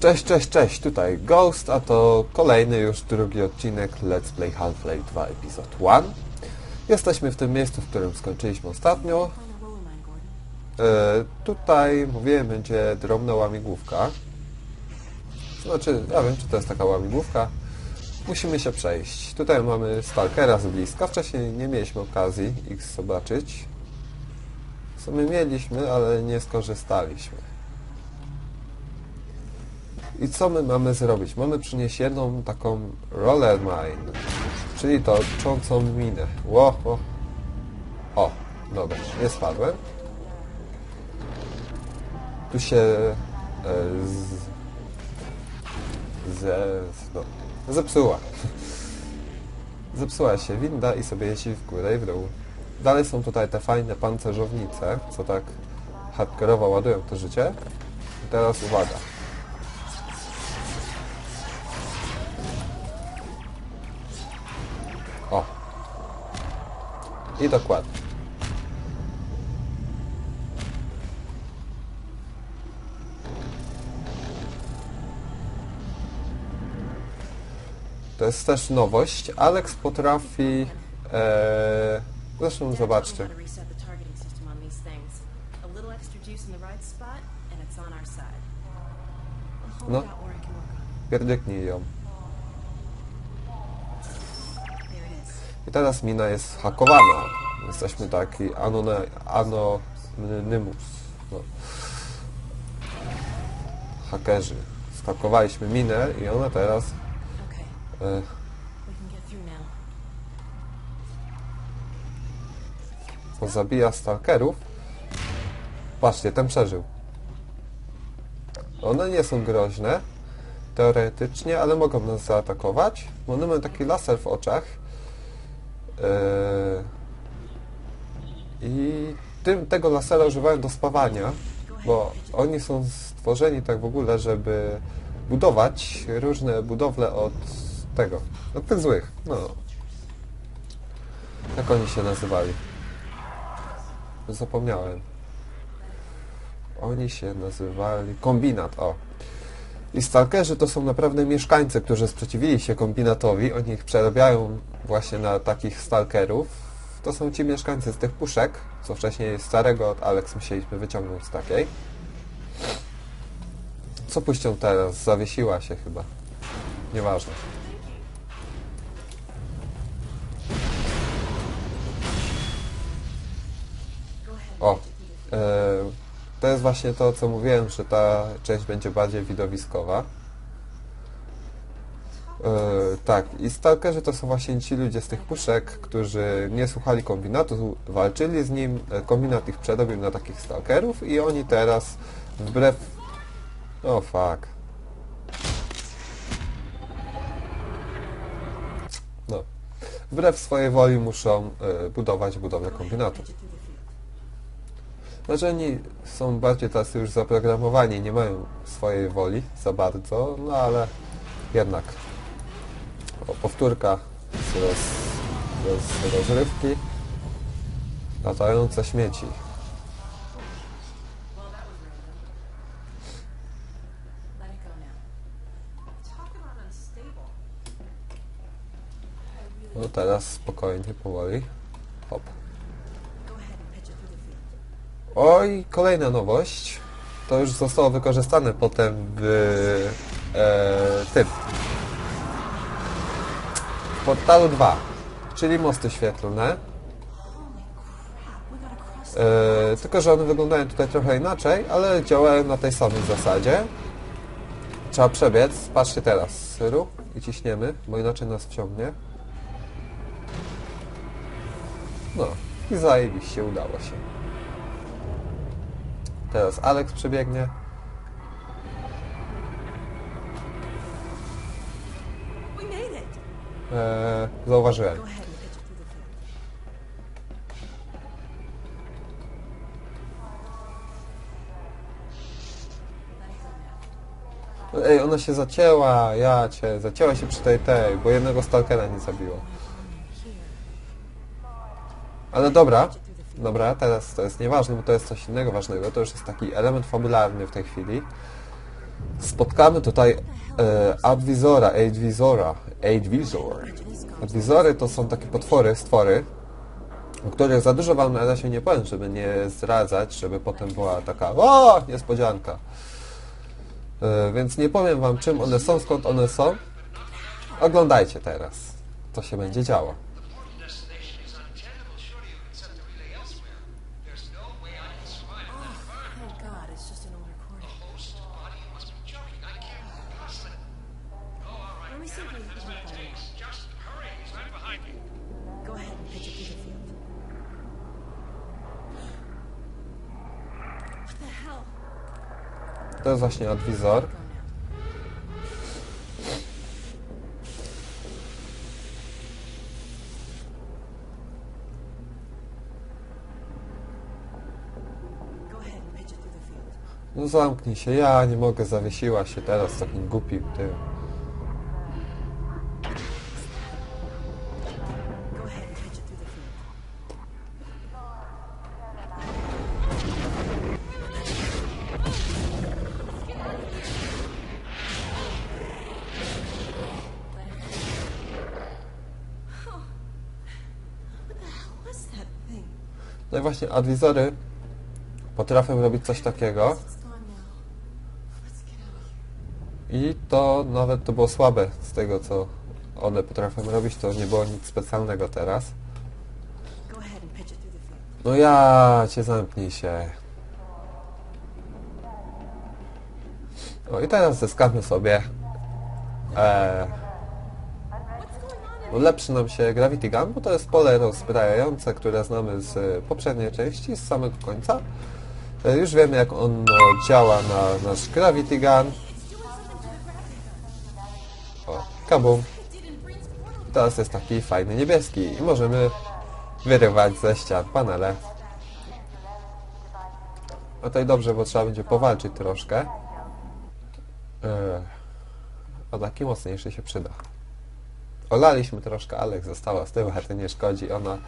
Cześć, cześć, cześć, tutaj Ghost, a to kolejny już drugi odcinek Let's Play Half-Life 2 Episode 1. Jesteśmy w tym miejscu, w którym skończyliśmy ostatnio. E, tutaj, mówiłem, będzie drobna łamigłówka. Znaczy, ja wiem, czy to jest taka łamigłówka. Musimy się przejść. Tutaj mamy Stalkera z bliska. Wcześniej nie mieliśmy okazji ich zobaczyć. W sumie mieliśmy, ale nie skorzystaliśmy. I co my mamy zrobić? Mamy przynieść jedną taką roller mine, czyli to czącą minę. Ło, o. o, dobra, nie spadłem. Tu się e, z, ze, no, zepsuła. Zepsuła się winda i sobie jeździ w górę i w dół. Dalej są tutaj te fajne pancerzownice, co tak hardkorowo ładują to życie. I teraz uwaga. I dokładnie. To jest też nowość. Alex potrafi... E, zresztą zobaczcie. No. Pierdyknij ją. I teraz mina jest hakowana. Jesteśmy taki anonymous. No. Hakerzy. Skakowaliśmy minę i ona teraz Okay, e, pozabija stalkerów. Patrzcie, ten przeżył. One nie są groźne, teoretycznie, ale mogą nas zaatakować. One mają taki laser w oczach. Yy, I tym, tego lasera używają do spawania, bo oni są stworzeni tak w ogóle, żeby budować różne budowle od tego, od tych złych. No. Jak oni się nazywali? Zapomniałem. Oni się nazywali kombinat, o. I stalkerzy to są naprawdę mieszkańcy, którzy sprzeciwili się kombinatowi. Oni ich przerabiają właśnie na takich stalkerów. To są ci mieszkańcy z tych puszek, co wcześniej starego od Alex musieliśmy wyciągnąć z takiej. Co puścią teraz? Zawiesiła się chyba. Nieważne. O, e, to jest właśnie to, co mówiłem, że ta część będzie bardziej widowiskowa. E, tak, i stalkerzy to są właśnie ci ludzie z tych puszek, którzy nie słuchali kombinatu, walczyli z nim, e, kombinat ich przedobił na takich stalkerów i oni teraz wbrew... O fuck. No. Wbrew swojej woli muszą e, budować budowlę kombinatu. Znaczy oni są bardziej tacy już zaprogramowani, nie mają swojej woli za bardzo, no ale jednak. O, powtórka z, roz, z rozrywki. Latające śmieci. No teraz spokojnie, powoli. Hop. Oj, kolejna nowość. To już zostało wykorzystane potem w e, tym. Portalu 2, czyli mosty świetlne. E, tylko, że one wyglądają tutaj trochę inaczej, ale działają na tej samej zasadzie. Trzeba przebiec. Patrzcie teraz, Syru, i ciśniemy, bo inaczej nas wciągnie. No, i zajebiście, udało się. Teraz Alex przebiegnie. We made it! E, zauważyłem. Go ahead and pitch it through the field. Let it go now. Ej, ona się zacięła, ja cię, zacięła się przy tej tej, bo jednego stalkera nie zabiło. Ale dobra, dobra, teraz to jest nieważne, bo to jest coś innego ważnego. To już jest taki element fabularny w tej chwili. spotkamy tutaj e, Advisora, Advisora, Advisor. Advisory to są takie potwory, stwory, o których za dużo wam na razie nie powiem, żeby nie zdradzać, żeby potem była taka o, niespodzianka. E, więc nie powiem wam czym one są, skąd one są. Oglądajcie teraz, co się będzie działo. To jest właśnie field. No zamknij się, ja nie mogę, zawiesiła się teraz takim głupim tym. No właśnie adwizory potrafią robić coś takiego i to nawet to było słabe z tego, co one potrafią robić, to nie było nic specjalnego teraz. No ja cię zamknij się. O i teraz zyskamy sobie e, no lepszy nam się Gravity Gun, bo to jest pole rozbrajające, które znamy z poprzedniej części, z samego końca. E, już wiemy jak ono działa na nasz Gravity Gun. O, kabum. Teraz jest taki fajny niebieski i możemy wyrywać ze ścian panele. A tutaj dobrze, bo trzeba będzie powalczyć troszkę. Eee, a taki mocniejszy się przyda. Olaliśmy troszkę, Alex została z tyłu, ale to nie szkodzi, ona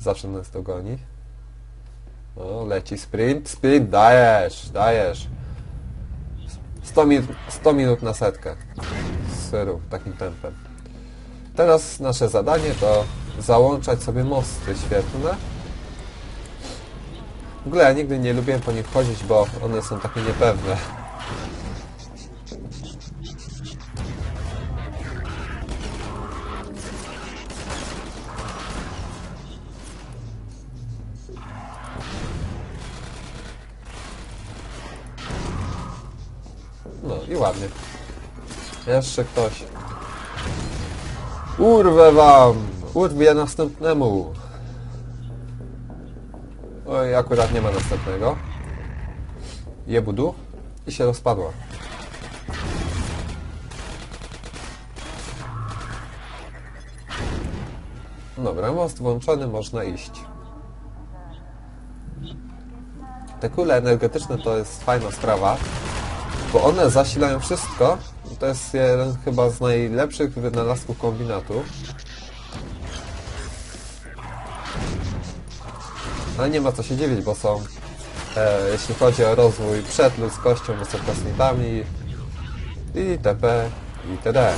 zawsze nas dogoni. O, leci sprint, sprint, dajesz, dajesz. 100 minut, 100 minut na setkę. Syru, takim tempem. Teraz nasze zadanie to załączać sobie mosty świetlne. W ogóle ja nigdy nie lubiłem po nich chodzić, bo one są takie niepewne. I ładnie. Jeszcze ktoś. Urwę wam! Urwię następnemu! Oj, akurat nie ma następnego. Jebudu. I się rozpadła. Dobra, most włączony, można iść. Te kule energetyczne to jest fajna sprawa, bo one zasilają wszystko. I To jest jeden chyba z najlepszych wynalazków kombinatu. Ale nie ma co się dziwić, bo są, e, jeśli chodzi o rozwój przed ludzkością, bo są kosmitami i itd. E,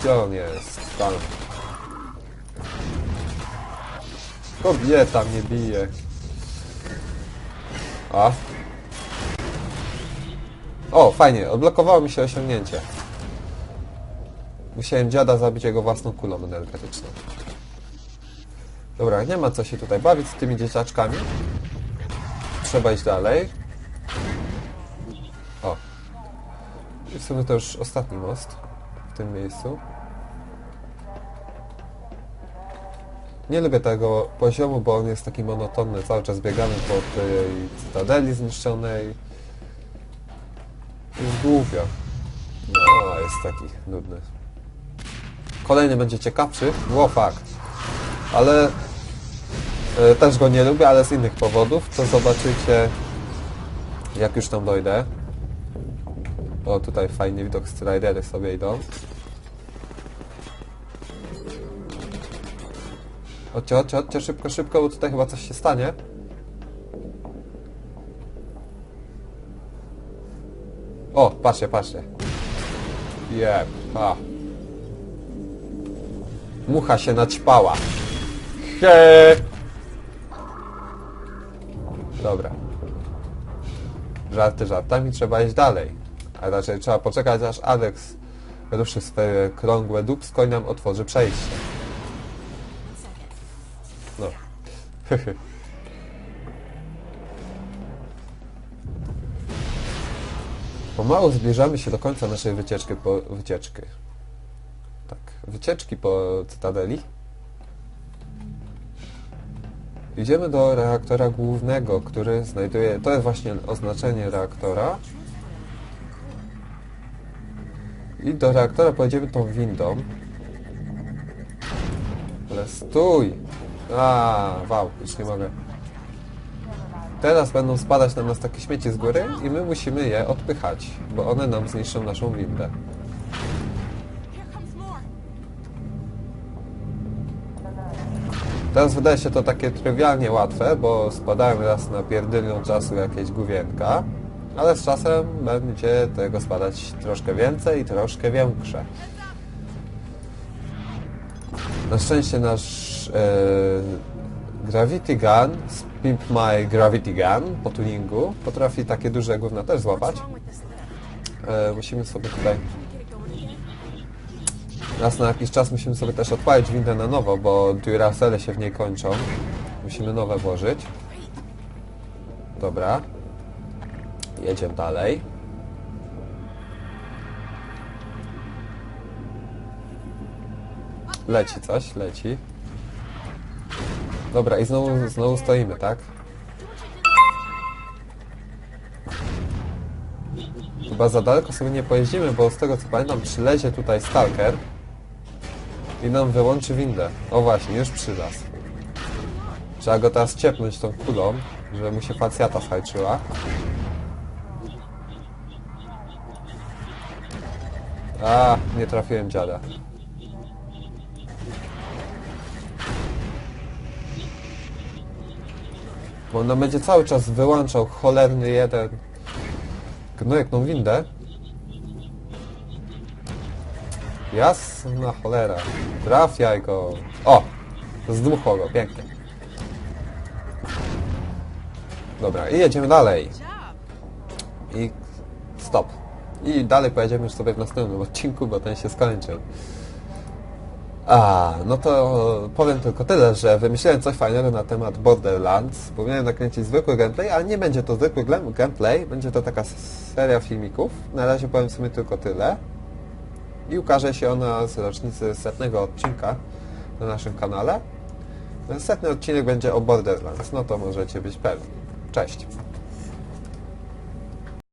gdzie on jest? Tam. Kobieta mnie bije. A. O, fajnie, odblokowało mi się osiągnięcie. Musiałem dziada zabić jego własną kulą energetyczną. Dobra, nie ma co się tutaj bawić z tymi dzieciaczkami. Trzeba iść dalej. O. I w sumie to już ostatni most w tym miejscu. Nie lubię tego poziomu, bo on jest taki monotonny. Cały czas biegamy po tej cytadeli zniszczonej. Jest głupio. No, jest taki nudny. Kolejny będzie ciekawszy. Ło, fakt. Ale e, też go nie lubię, ale z innych powodów. To zobaczycie, jak już tam dojdę. O, tutaj fajny widok, stridery sobie idą. Chodźcie, chodźcie, chodźcie, szybko, szybko, bo tutaj chyba coś się stanie. O, patrzcie, patrzcie. Jeb, ha. Mucha się naćpała. He. Dobra. Żarty żartami, trzeba iść dalej. A raczej trzeba poczekać, aż Alex ruszy swoje krągłe dupsko i nam otworzy przejście. No. Pomału zbliżamy się do końca naszej wycieczki po wycieczki. Tak, wycieczki po Cytadeli. Idziemy do reaktora głównego, który znajduje... To jest właśnie oznaczenie reaktora. I do reaktora pojedziemy tą windą. Ale stój! A, wow, już nie mogę. Teraz będą spadać na nas takie śmieci z góry i my musimy je odpychać, bo one nam zniszczą naszą windę. Teraz wydaje się to takie trywialnie łatwe, bo spadają raz na pierdylią czasu jakieś główienka, ale z czasem będzie tego spadać troszkę więcej i troszkę większe. Na szczęście nasz e, Gravity Gun, Pimp My Gravity Gun po tuningu potrafi takie duże gówna też złapać. E, musimy sobie tutaj raz na jakiś czas musimy sobie też odpalić windę na nowo, bo Duracelle się w niej kończą. Musimy nowe włożyć. Dobra. Jedziemy dalej. Leci coś, leci. Dobra, i znowu, znowu stoimy, tak? Chyba za daleko sobie nie pojeździmy, bo z tego co pamiętam przylezie tutaj Stalker i nam wyłączy windę. O właśnie, już przylazł. Trzeba go teraz ciepnąć tą kulą, żeby mu się facjata zhajczyła. A, nie trafiłem dziada. Bo on będzie cały czas wyłączał cholerny jeden gnojek tą windę. Jasna cholera. Trafiaj go. O! Zdmuchło go, pięknie. Dobra, i jedziemy dalej. I stop. I dalej pojedziemy już sobie w następnym odcinku, bo ten się skończył. A, no to powiem tylko tyle, że wymyśliłem coś fajnego na temat Borderlands, bo miałem nakręcić zwykły gameplay, ale nie będzie to zwykły gameplay, będzie to taka seria filmików. Na razie powiem sobie tylko tyle. I ukaże się ona z rocznicy setnego odcinka na naszym kanale. Setny odcinek będzie o Borderlands, no to możecie być pewni. Cześć.